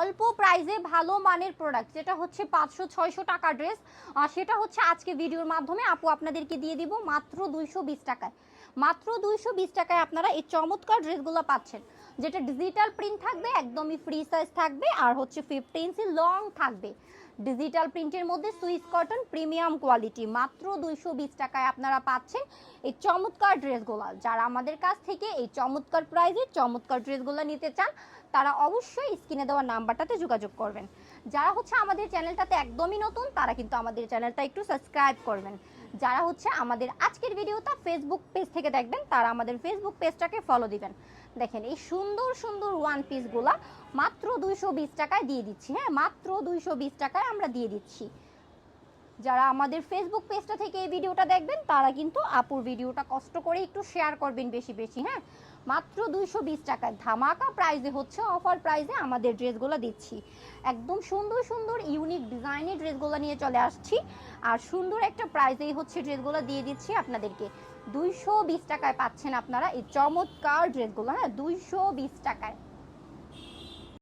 অল্প প্রাইসে ভালো মানের প্রোডাক্ট যেটা হচ্ছে পাঁচশো ছয়শো টাকা ড্রেস সেটা হচ্ছে আজকে ভিডিওর মাধ্যমে আপু আপনাদেরকে দিয়ে দিব মাত্র দুইশো বিশ টাকায়। মাত্র দুইশো বিশ টাকায় আপনারা এই চমৎকার ড্রেসগুলো পাচ্ছেন, যেটা ডিজিটাল প্রিন্ট থাকবে, একদমই ফ্রি সাইজ থাকবে, আর হচ্ছে ফিফটি ইঞ্চি লং থাকবে। ডিজিটাল প্রিন্টের মধ্যে সুইস কটন প্রিমিয়াম কোয়ালিটি মাত্র দুইশো বিশ টাকায় আপনারা পাচ্ছেন এই চমৎকার ড্রেসগুলো যারা আমাদের কাছ থেকে এই চমৎকার প্রাইজে চমৎকার ড্রেসগুলো নিতে চান, তারা অবশ্যই স্ক্রিনে দেওয়া নাম্বারটাতে যোগাযোগ করবেন। যারা হচ্ছে আমাদের চ্যানেলটাতে একদমই নতুন, তারা কিন্তু আমাদের চ্যানেলটা একটু সাবস্ক্রাইব করবেন। যারা হচ্ছে আমাদের আজকের ভিডিওটা ফেসবুক পেজ থেকে দেখবেন, তারা আমাদের ফেসবুক পেজটাকে ফলো দিবেন। দেখেন, এই সুন্দর সুন্দর ওয়ান পিসগুলা মাত্র দুইশো বিশ টাকায় দিয়ে দিচ্ছি। হ্যাঁ মাত্র দুইশো বিশ টাকায় আমরা দিয়ে দিচ্ছি। যারা আমাদের ফেসবুক পেজটা থেকে এই ভিডিওটা দেখবেন, তারা কিন্তু আপুর ভিডিওটা কষ্ট করে একটু শেয়ার করবেন বেশি বেশি হ্যাঁ? মাত্র দুইশো বিশ টাকায়। ধামাকা প্রাইজে হচ্ছে অফার প্রাইজে আমাদের ড্রেসগুলো দিচ্ছি। একদম সুন্দর সুন্দর ইউনিক ডিজাইনের ড্রেসগুলো নিয়ে চলে আসছি। আর সুন্দর একটা প্রাইজেই হচ্ছে ড্রেসগুলো দিয়ে দিচ্ছি আপনাদেরকে। দুইশো বিশ টাকায় পাচ্ছেন আপনারা এই চমৎকার ড্রেসগুলো হ্যাঁ? দুইশো বিশ টাকায়।